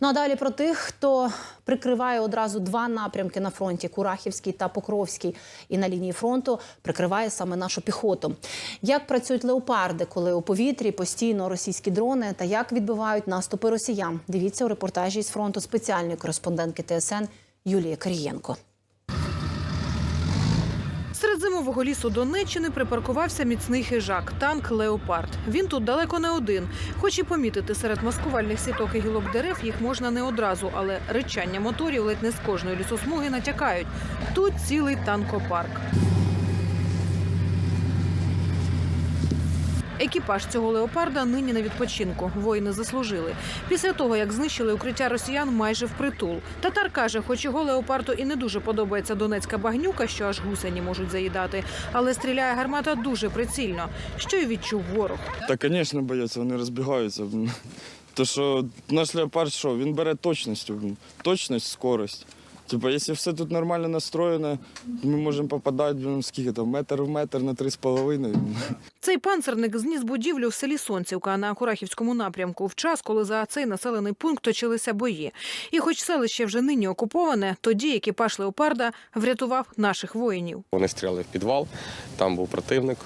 Ну а далі про тих, хто прикриває одразу два напрямки на фронті Курахівський та Покровський, і на лінії фронту прикриває саме нашу піхоту. Як працюють леопарди, коли у повітрі постійно російські дрони, та як відбивають наступи росіян? Дивіться у репортажі з фронту спеціальної кореспондентки ТСН Юлії Карієнко. Серед зимового лісу Донеччини припаркувався міцний хижак танк Леопард. Він тут далеко не один. Хоч і помітити серед маскувальних сіток і гілок дерев їх можна не одразу, але речання моторів ледь не з кожної лісосмуги натякають. Тут цілий танкопарк. Екіпаж цього леопарда нині на відпочинку. Воїни заслужили. Після того, як знищили укриття росіян майже впритул. Татар каже, хоч його леопарду і не дуже подобається донецька багнюка, що аж гусені можуть заїдати, але стріляє гармата дуже прицільно, що й відчув ворог. Та, звісно, бояться, вони розбігаються. То що наш леопард, що він бере точність, точність, скорость. Типа, якщо все тут нормально настроєно, ми можемо попадати блін, скільки там, метр в метр на три з половиною. Цей панцерник зніс будівлю в селі Сонцівка на Курахівському напрямку в час, коли за цей населений пункт точилися бої. І хоч селище вже нині окуповане, тоді екіпаж леопарда врятував наших воїнів. Вони стріляли в підвал, там був противник,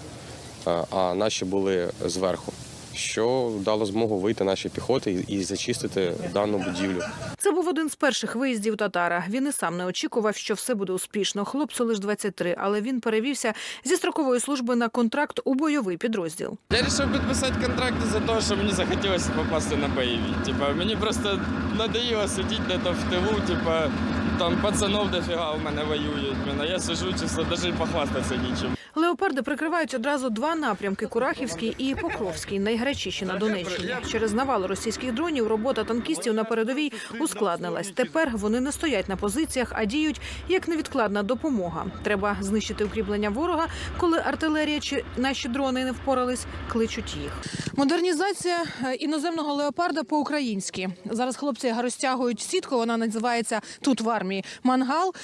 а- а наші були зверху, що дало змогу вийти нашій піхоті і зачистити дану будівлю. Це був один з перших виїздів татара. Він і сам не очікував, що все буде успішно. Хлопцю лише 23, але він перевівся зі строкової служби на контракт у бойовий підрозділ. Я вирішив підписати контракт за те, що мені захотілося попасти на бойові. Типа, мені просто надоїло сидіти де в тилу, типа, там пацанов дофіга у мене воюють. Мене я сижу чисто, навіть похвастатися нічим. Леопарди прикривають одразу два напрямки: Курахівський і Покровський, найгарячіші на Донеччині. Через навал російських дронів робота танкістів на передовій ускладнилась. Тепер вони не стоять на позиціях, а діють як невідкладна допомога. Треба знищити укріплення ворога, коли артилерія чи наші дрони не впорались, кличуть їх. Модернізація е, іноземного леопарда по-українськи. Зараз хлопці розтягують сітку. Вона називається тут в армії мангал.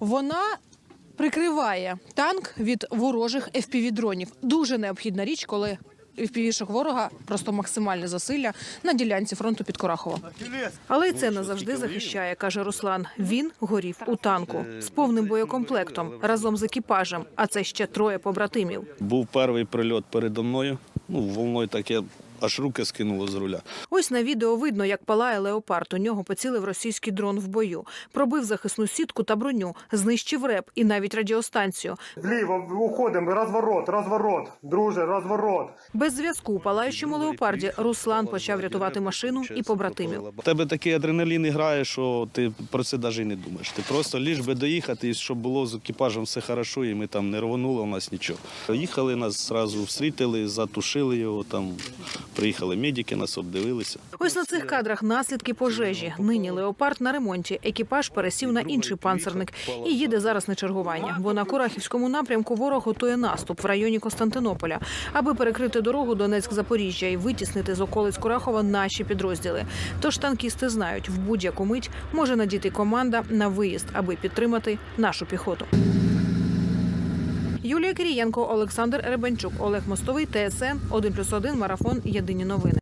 Вона прикриває танк від ворожих FPV-дронів. Дуже необхідна річ, коли FPV-шок ворога просто максимальне засилля на ділянці фронту під Корахово. Але й це не завжди захищає, каже Руслан. Він горів у танку з повним боєкомплектом разом з екіпажем. А це ще троє побратимів. Був перший прильот передо мною. Ну, волною так я аж руки скинуло з руля. Ось на відео видно, як палає леопард. У нього поцілив російський дрон в бою, пробив захисну сітку та броню, знищив реп і навіть радіостанцію. Вліво уходимо, розворот, розворот, друже, розворот. Без зв'язку у палаючому леопарді Руслан почав рятувати машину і побратимів. У тебе такий адреналін грає, що ти про це навіть і не думаєш. Ти просто ліж би доїхати, і щоб було з екіпажем все хорошо, і ми там не рвонуло у нас нічого. Їхали нас зразу встрітили, затушили його там. Приїхали медики, нас обдивилися. Ось на цих кадрах наслідки пожежі. Нині леопард на ремонті. Екіпаж пересів на інший панцерник і їде зараз на чергування. Бо на Курахівському напрямку ворог готує наступ в районі Константинополя, аби перекрити дорогу Донецьк-Запоріжжя і витіснити з околиць Курахова наші підрозділи. Тож танкісти знають, в будь-яку мить може надійти команда на виїзд, аби підтримати нашу піхоту. Юлія Кирієнко, Олександр Ребенчук, Олег Мостовий, ТСН 1+,1, Марафон. Єдині новини.